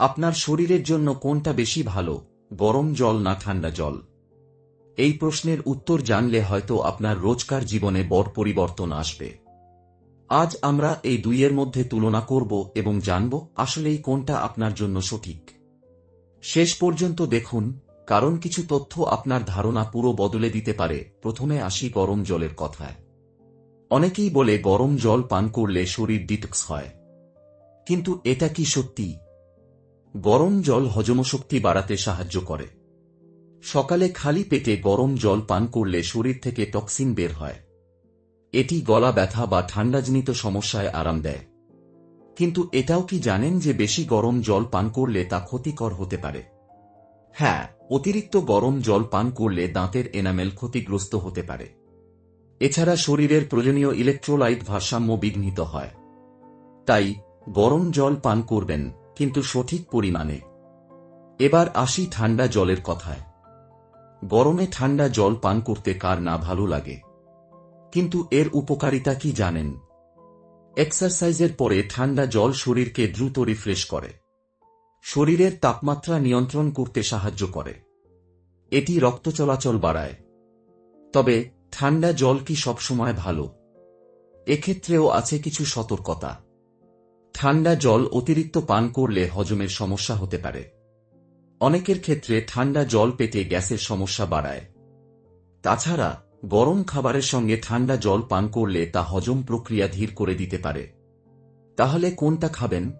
আপনার শরীরের জন্য কোনটা বেশি ভালো, গরম জল না ঠান্ডা জল? এই প্রশ্নের উত্তর জানলে হয়তো আপনার রোজকার জীবনে বড় পরিবর্তন আসবে। আজ আমরা এই দুইয়ের মধ্যে তুলনা করব এবং জানব আসলেই কোনটা আপনার জন্য সঠিক। শেষ পর্যন্ত দেখুন, কারণ কিছু তথ্য আপনার ধারণা পুরো বদলে দিতে পারে। প্রথমে আসি গরম জলের কথায়। অনেকেই বলে গরম জল পান করলে শরীর ডিটক্স হয়। কিন্তু এটা কি সত্যি? গরম জল হজমশক্তি বাড়াতে সাহায্য করে। সকালে খালি পেটে গরম জল পান করলে শরীর থেকে টক্সিন বের হয়। এটি গলা ব্যথা বা ঠান্ডাজনিত সমস্যায় আরাম দেয়। কিন্তু এটাও কি জানেন যে বেশি গরম জল পান করলে তা ক্ষতিকর হতে পারে? হ্যাঁ অতিরিক্ত গরম জল পান করলে দাঁতের এনামেল ক্ষতিগ্রস্ত হতে পারে। এছাড়া শরীরের প্রয়োজনীয় ইলেকট্রোলাইট ভারসাম্য বিঘ্নিত হয়। তাই গরম জল পান করবেন কিন্তু সঠিক পরিমাণে। এবার আসি ঠান্ডা জলের কথায়। গরমে ঠান্ডা জল পান করতে কার না ভালো লাগে। কিন্তু এর উপকারিতা কি জানেন? এক্সারসাইজের পরে ঠান্ডা জল শরীরকে দ্রুত রিফ্রেশ করে। শরীরের তাপমাত্রা নিয়ন্ত্রণ করতে সাহায্য করে। এটি রক্ত চলাচল বাড়ায়। তবে ঠান্ডা জল কি সবসময় ভালো? এক্ষেত্রেও আছে কিছু সতর্কতা। ঠান্ডা জল অতিরিক্ত পান করলে হজমের সমস্যা হতে পারে। অনেকের ক্ষেত্রে ঠান্ডা জল পেটে গ্যাসের সমস্যা বাড়ায়। তাছাড়া, গরম খাবারের সঙ্গে ঠান্ডা জল পান করলে তা হজম প্রক্রিয়া ধীর করে দিতে পারে। তাহলে কোনটা খাবেন?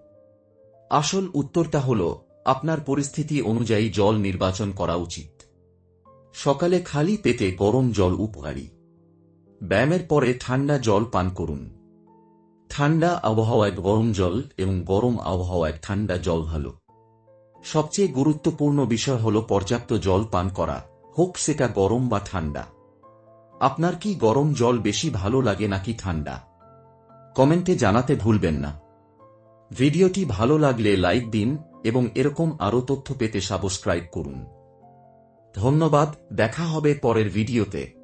আসল উত্তরটা হল, আপনার পরিস্থিতি অনুযায়ী জল নির্বাচন করা উচিত। সকালে খালি পেটে গরম জল উপকারী। ব্যায়ামের পরে ঠান্ডা জল পান করুন। ঠান্ডা আবহাওয়ায় গরম জল এবং গরম আবহাওয়ায় ঠান্ডা জল ভালো সবচেয়ে গুরুত্বপূর্ণ বিষয় হল পর্যাপ্ত জল পান করা, হোক সেটা গরম বা ঠান্ডা। আপনার কি গরম জল বেশি ভালো লাগে নাকি ঠান্ডা? কমেন্টে জানাতে ভুলবেন না। ভিডিওটি ভালো লাগলে লাইক দিন এবং এরকম আরও তথ্য পেতে সাবস্ক্রাইব করুন। ধন্যবাদ, দেখা হবে পরের ভিডিওতে।